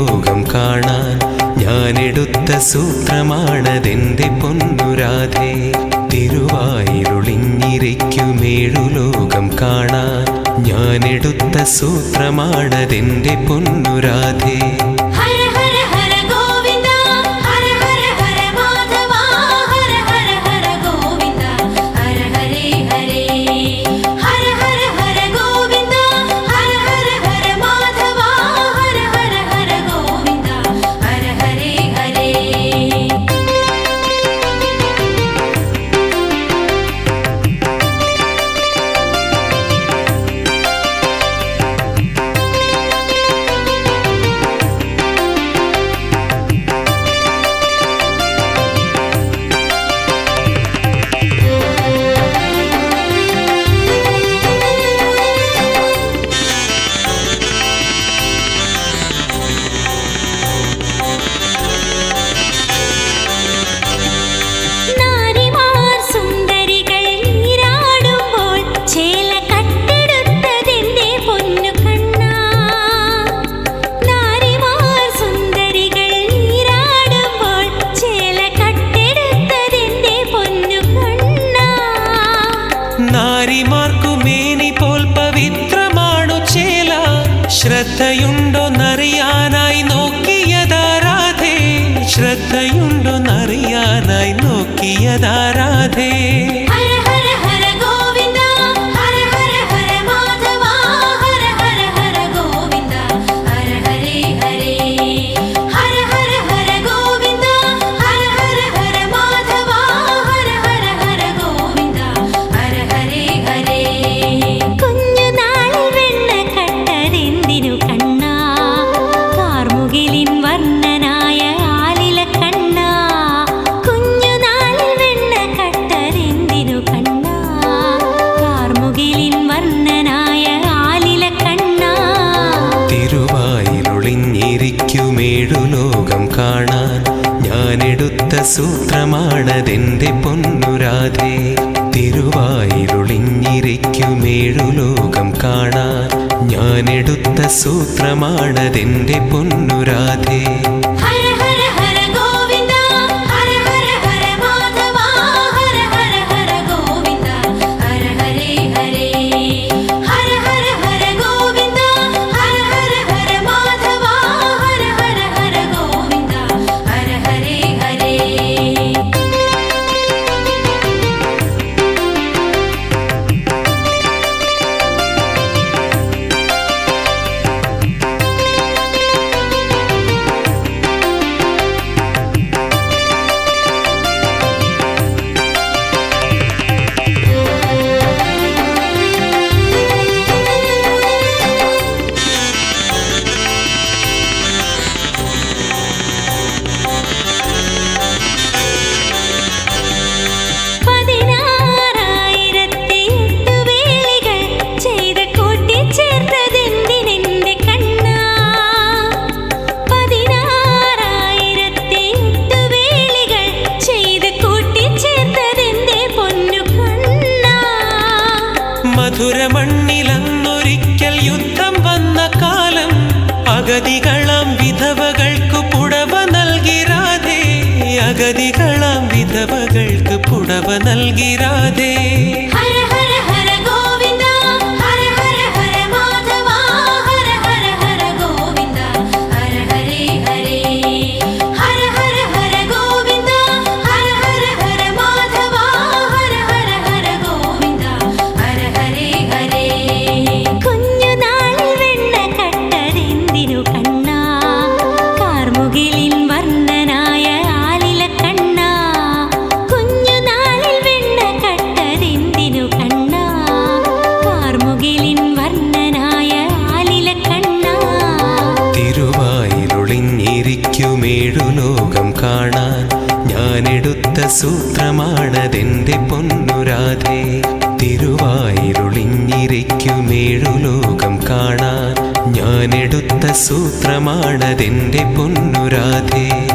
ലോകം കാണാൻ ഞാനെടുത്ത സൂത്രമാണതെന്റെ പൊന്നുരാധേ. തിരുവായിരുളിഞ്ഞിരിക്കുമേഴുലോകം കാണാൻ ഞാനെടുത്ത സൂത്രമാണതെന്റെ പൊന്നുരാധേ. നാരിമാർക്കു മേനി പോൽ പവിത്രമാണു ചേല. ശ്രദ്ധയുണ്ടോന്നറിയാനായി നോക്കിയതാരാധേ. ശ്രദ്ധയുണ്ടോന്നറിയാനായി നോക്കിയതാരാധേ. സൂത്രമാണതെന്റെ പൊന്നുരാധേ. തിരുവായിരുളിഞ്ഞിരിക്കുമേഴുലോകം കാണാൻ ഞാനെടുത്ത സൂത്രമാണതെന്റെ പൊന്നുരാധേ. ഗതികളാം വിധവകൾക്ക് പുടവ നൽകിരാതേ ഞാനെടുത്ത സൂത്രമാണതെന്റെ പൊന്നുരാധേ. തിരുവായിരുളിഞ്ഞിരിക്കുമേഴുലോകം കാണാൻ ഞാനെടുത്ത സൂത്രമാണതെന്റെ പൊന്നുരാധേ.